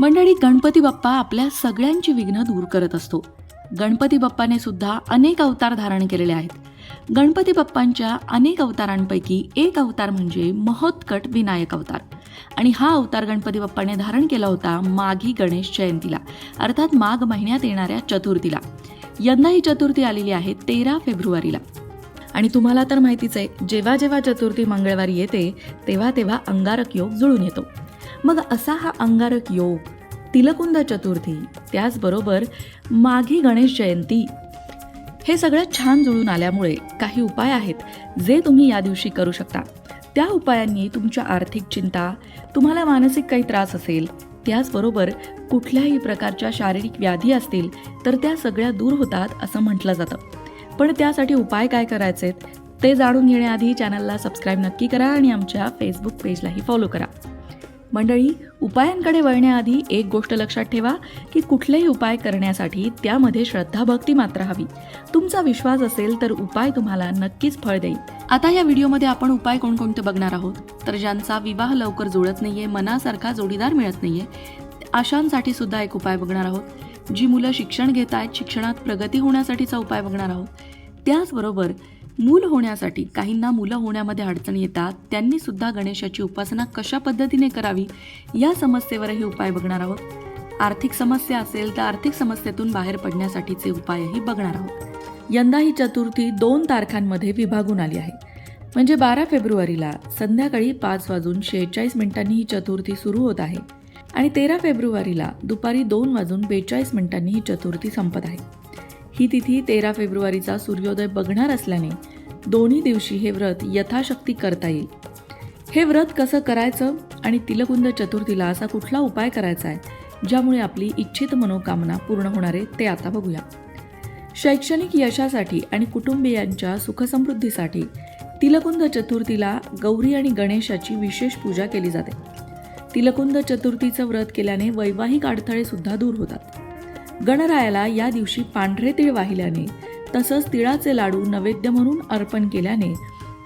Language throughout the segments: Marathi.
मंडळी गणपती बाप्पा आपल्या सगळ्यांची विघ्न दूर करत असतो. गणपती बाप्पाने सुद्धा अनेक अवतार धारण केलेले आहेत. गणपती बाप्पांच्या अनेक अवतारांपैकी एक अवतार म्हणजे महोत्कट विनायक अवतार. आणि हा अवतार गणपती बाप्पाने धारण केला होता माघी गणेश जयंतीला अर्थात माघ महिन्यात येणाऱ्या चतुर्थीला. यंदा ही चतुर्थी आलेली आहे तेरा फेब्रुवारीला. आणि तुम्हाला तर माहितीच आहे जेव्हा जेव्हा चतुर्थी मंगळवारी येते तेव्हा तेव्हा अंगारक योग जुळून येतो. मग असा हा अंगारक योग तिलकुंद चतुर्थी त्याचबरोबर माघी गणेश जयंती हे सगळं छान जुळून आल्यामुळे काही उपाय आहेत जे तुम्ही या दिवशी करू शकता. त्या उपायांनी तुमच्या आर्थिक चिंता तुम्हाला मानसिक काही त्रास असेल त्याचबरोबर कुठल्याही प्रकारच्या शारीरिक व्याधी असतील तर त्या सगळ्या दूर होतात असं म्हटलं जातं. पण त्यासाठी उपाय काय करायचे ते जाणून घेण्याआधी चॅनलला सबस्क्राईब नक्की करा आणि आमच्या फेसबुक पेजलाही फॉलो करा. मंडळी उपायांकडे वळण्याआधी एक गोष्ट लक्षात ठेवा की कुठलेही उपाय करण्यासाठी त्यामध्ये श्रद्धा भक्ती मात्र हवी. तुमचा विश्वास असेल तर उपाय तुम्हाला नक्कीच फळ देईल. आता या व्हिडिओमध्ये आपण उपाय कोणकोणते बघणार आहोत? तर ज्यांचा विवाह लवकर जुळत नाहीये मनासारखा जोडीदार मिळत नाहीये अशांसाठी सुद्धा एक उपाय बघणार आहोत. जी मुलं शिक्षण घेत आहेत शिक्षणात प्रगती होण्यासाठीचा उपाय बघणार आहोत. त्याचबरोबर मूल होण्यासाठी काहींना मुलं होण्यामध्ये अडचणी येतात त्यांनी सुद्धा गणेशाची उपासना कशा पद्धतीने करावी या समस्येवरही उपाय बघणार आहोत. आर्थिक समस्या असेल तर आर्थिक समस्येतून बाहेर पडण्यासाठीचे उपायही बघणार आहोत. यंदा ही चतुर्थी दोन तारखांमध्ये विभागून आली आहे. म्हणजे बारा फेब्रुवारीला संध्याकाळी पाच वाजून शेहेचाळीस मिनिटांनी ही चतुर्थी सुरू होत आहे. आणि तेरा फेब्रुवारीला दुपारी दोन वाजून बेचाळीस मिनिटांनी ही चतुर्थी संपत आहे. ही तिथी तेरा फेब्रुवारीचा सूर्योदय बघणार असल्याने दोन्ही दिवशी हे व्रत यथाशक्ती करता येईल. हे व्रत कसं करायचं आणि तिलकुंद चतुर्थीला असा कुठला उपाय करायचा आहे ज्यामुळे आपली इच्छित मनोकामना पूर्ण होणार आहे ते आता बघूया. शैक्षणिक यशासाठी आणि कुटुंबियांच्या सुखसमृद्धीसाठी तिलकुंद चतुर्थीला गौरी आणि गणेशाची विशेष पूजा केली जाते. तिलकुंद चतुर्थीचं व्रत केल्याने वैवाहिक अडथळे सुद्धा दूर होतात. गणरायाला या दिवशी पांढरे तीळ वाहिल्याने तसंच तिळाचे लाडू नैवेद्य म्हणून अर्पण केल्याने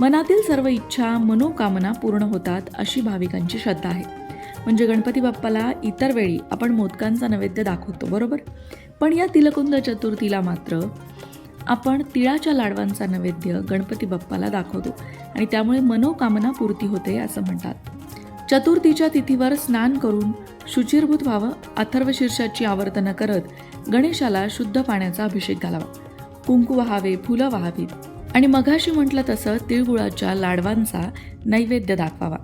मनातील सर्व इच्छा मनोकामना पूर्ण होतात अशी भाविकांची श्रद्धा आहे. म्हणजे गणपती बाप्पाला इतर वेळी आपण मोदकांचा नैवेद्य दाखवतो बरोबर? पण या तिलकुंद चतुर्थीला मात्र आपण तिळाच्या लाडवांचा नैवेद्य गणपती बाप्पाला दाखवतो आणि त्यामुळे मनोकामना पूर्ती होते असं म्हणतात. चतुर्थीच्या तिथीवर स्नान करून शुचिरभूत व्हावं अथर्वशीर्षाची आवर्तनं करत गणेशाला शुद्ध पाण्याचा अभिषेक घालावा. कुंकू व्हावे फुलं व्हावीत. आणि मघाशी म्हटलं तसं तिळगुळाच्या लाडवांचा नैवेद्य दाखवावा.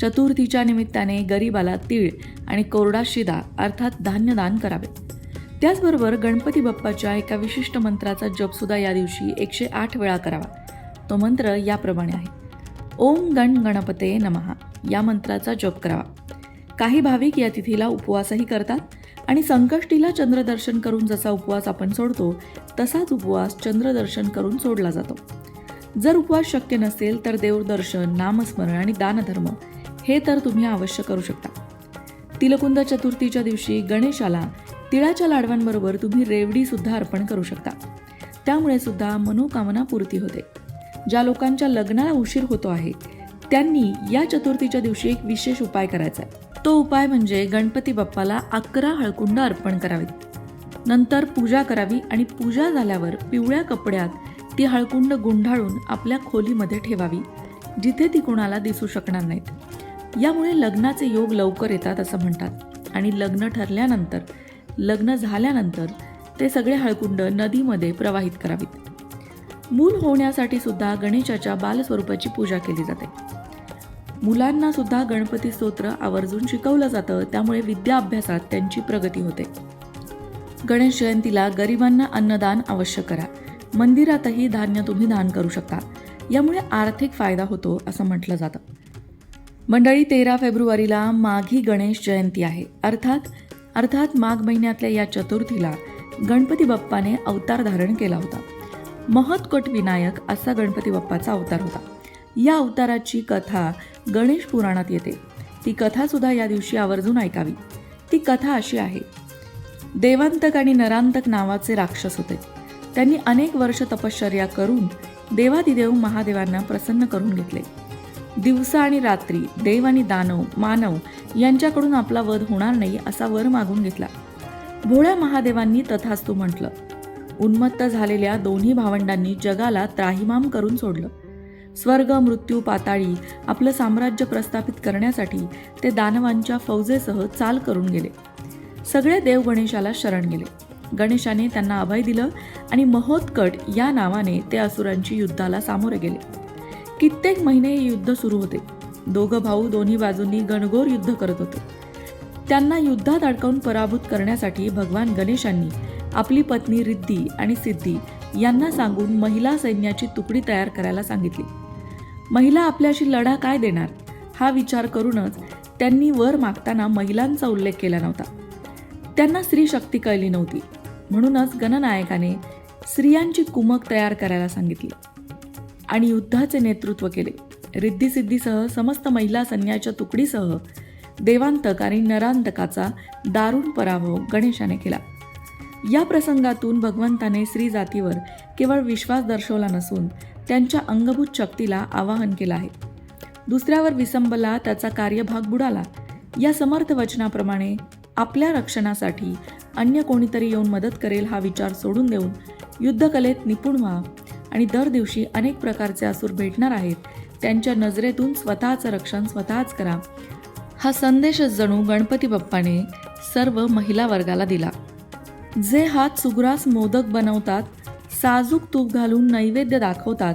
चतुर्थीच्या निमित्ताने गरिबाला तीळ आणि कोरडा शिदा अर्थात धान्यदान करावे. त्याचबरोबर गणपती बाप्पाच्या एका विशिष्ट मंत्राचा जपसुद्धा या दिवशी एकशे आठ वेळा करावा. तो मंत्र याप्रमाणे आहे. ओम गण गणपते नमहा या मंत्राचा जप करावा. काही भाविक या तिथीला उपवासही करतात आणि संकष्टीला चंद्रदर्शन करून जसा उपवास आपण सोडतो तसाच उपवास चंद्रदर्शन करून सोडला जातो. जर उपवास शक्य नसेल तर देवदर्शन नामस्मरण आणि दानधर्म हे तर तुम्ही अवश्य करू शकता. तिलकुंद चतुर्थीच्या दिवशी गणेशाला तिळाच्या लाडवांबरोबर तुम्ही रेवडी सुद्धा अर्पण करू शकता. त्यामुळे सुद्धा मनोकामना पूर्ती होते. ज्या लोकांच्या लग्नाला उशीर होतो आहे त्यांनी या चतुर्थीच्या दिवशी एक विशेष उपाय करायचा आहे. तो उपाय म्हणजे गणपती बाप्पाला अकरा हळकुंड अर्पण करावीत नंतर पूजा करावी आणि पूजा झाल्यावर पिवळ्या कपड्यात ती हळकुंड गुंढाळून आपल्या खोलीमध्ये ठेवावी जिथे ती कुणाला दिसू शकणार नाहीत. यामुळे लग्नाचे योग लवकर येतात असं म्हणतात. आणि लग्न ठरल्यानंतर लग्न झाल्यानंतर ते सगळे हळकुंड नदीमध्ये प्रवाहित करावीत. मूल होण्यासाठी सुद्धा गणेशाच्या बालस्वरूपाची पूजा केली जाते. मुलांना सुद्धा गणपती स्तोत्र आवर्जून शिकवलं जातं त्यामुळे विद्या अभ्यासात त्यांची प्रगती होते. गणेश जयंतीला गरिबांना अन्नदान अवश्य करा. मंदिरातही धान्य तुम्ही दान करू शकता. यामुळे आर्थिक फायदा होतो असं म्हटलं जातं. मंडळी तेरा फेब्रुवारीला माघी गणेश जयंती आहे. अर्थात अर्थात माघ महिन्यातल्या या चतुर्थीला गणपती बाप्पाने अवतार धारण केला होता. महत्कोट विनायक असा गणपती बाप्पाचा अवतार होता. या अवताराची कथा गणेश पुराणात येते. ती कथासुद्धा या दिवशी आवर्जून ऐकावी. ती कथा अशी आहे. देवांतक आणि नरांतक नावाचे राक्षस होते. त्यांनी अनेक वर्ष तपश्चर्या करून देवादिदेव महादेवांना प्रसन्न करून घेतले. दिवसा आणि रात्री देव आणि दानव मानव यांच्याकडून आपला वध होणार नाही असा वर मागून घेतला. भोळ्या महादेवांनी तथास्तू म्हटलं उन्मत्त झालेल्या दोन्ही भावंडांनी जगाला त्राहिमाम करून सोडलं. स्वर्ग मृत्यू पाताळी आपलं साम्राज्य प्रस्थापित करण्यासाठी ते दानवांच्या फौजेसह चाल करून गेले. सगळे देव गणेशाला शरण गेले. गणेशाने त्यांना अभय दिलं आणि महोत्कट या नावाने ते असुरांची युद्धाला सामोरे गेले. कित्येक महिने हे युद्ध सुरू होते. दोघं भाऊ दोन्ही बाजूंनी गणगोर युद्ध करत होते. त्यांना युद्धात अडकवून पराभूत करण्यासाठी भगवान गणेशांनी आपली पत्नी रिद्धी आणि सिद्धी यांना सांगून महिला सैन्याची तुकडी तयार करायला सांगितली. महिला आपल्याशी लढा काय देणार? हा विचार करूनच त्यांनी वर मागताना महिलांचा उल्लेख केला नव्हता. त्यांना स्त्री शक्ती कळली नव्हती. म्हणूनच गणनायकाने स्त्रियांची कुमक तयार करायला सांगितली आणि युद्धाचे नेतृत्व केले. रिद्धिसिद्धीसह समस्त महिला सैन्याच्या तुकडीसह देवांतक आणि नरांतकाचा दारुण पराभव गणेशाने केला. या प्रसंगातून भगवंताने स्त्री जातीवर केवळ विश्वास दर्शवला नसून त्यांच्या अंगभूत शक्तीला आवाहन केलं आहे. दुसऱ्यावर विसंबला त्याचा कार्यभाग बुडाला. या समर्थ वचनाप्रमाणे आपल्या रक्षणासाठी अन्य कोणीतरी येऊन मदत करेल हा विचार सोडून देऊन युद्धकलेत निपुण व्हा आणि दर दिवशी अनेक प्रकारचे असुर भेटणार आहेत. त्यांच्या नजरेतून स्वतःचं रक्षण स्वतःच करा. हा संदेशच जणू गणपती बाप्पाने सर्व महिला वर्गाला दिला. जे हात सुग्रास मोदक बनवतात साजूक तूप घालून नैवेद्य दाखवतात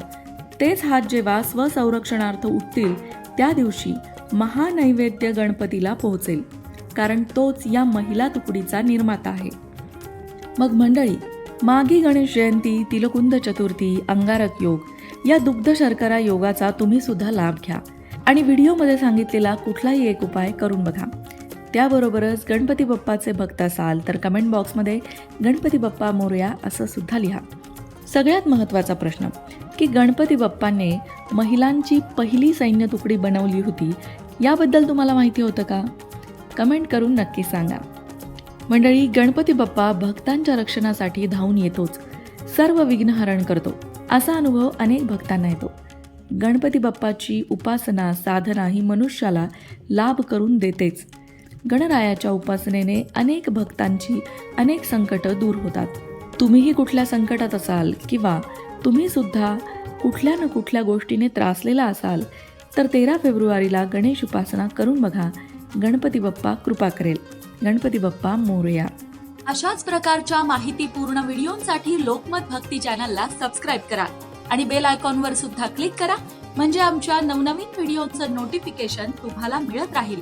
तेच हात जेव्हा स्वसंरक्षणार्थ उठतील त्या दिवशी महानैवेद्य गणपतीला पोहोचेल कारण तोच या महिला तुकडीचा निर्माता आहे. मग मंडळी माघी गणेश जयंती तिलकुंद चतुर्थी अंगारक योग या दुग्ध शर्करा योगाचा तुम्ही सुद्धा लाभ घ्या. आणि व्हिडिओमध्ये सांगितलेला कुठलाही एक उपाय करून बघा. त्याबरोबरच गणपती बाप्पाचे भक्त असाल तर कमेंट बॉक्समध्ये गणपती बाप्पा मोरया असं सुद्धा लिहा. सगळ्यात महत्त्वाचा प्रश्न की गणपती बाप्पाने महिलांची पहिली सैन्य तुकडी बनवली होती याबद्दल तुम्हाला माहिती होतं का? कमेंट करून नक्की सांगा. मंडळी गणपती बाप्पा भक्तांच्या रक्षणासाठी धावून येतोच. सर्व विघ्नहरण करतो. असा अनुभव अनेक भक्तांना येतो. गणपती बाप्पाची उपासना साधना ही मनुष्याला लाभ करून देतेच. गणरायाच्या उपासनेने अनेक भक्तांची अनेक संकटं दूर होतात. तुम्हीही कुठल्या संकटात असाल किंवा तुम्ही सुद्धा कुठल्या न कुठल्या गोष्टीने त्रासलेला असाल तर तेरा फेब्रुवारीला गणेश उपासना करून बघा. गणपती बाप्पा कृपा करेल. गणपती बाप्पा मोरया. अशाच प्रकारच्या माहितीपूर्ण व्हिडिओंसाठी लोकमत भक्ती चॅनलला सबस्क्राईब करा आणि बेल आयकॉनवर सुद्धा क्लिक करा म्हणजे आमच्या नवनवीन व्हिडिओचं नोटिफिकेशन तुम्हाला मिळत राहील.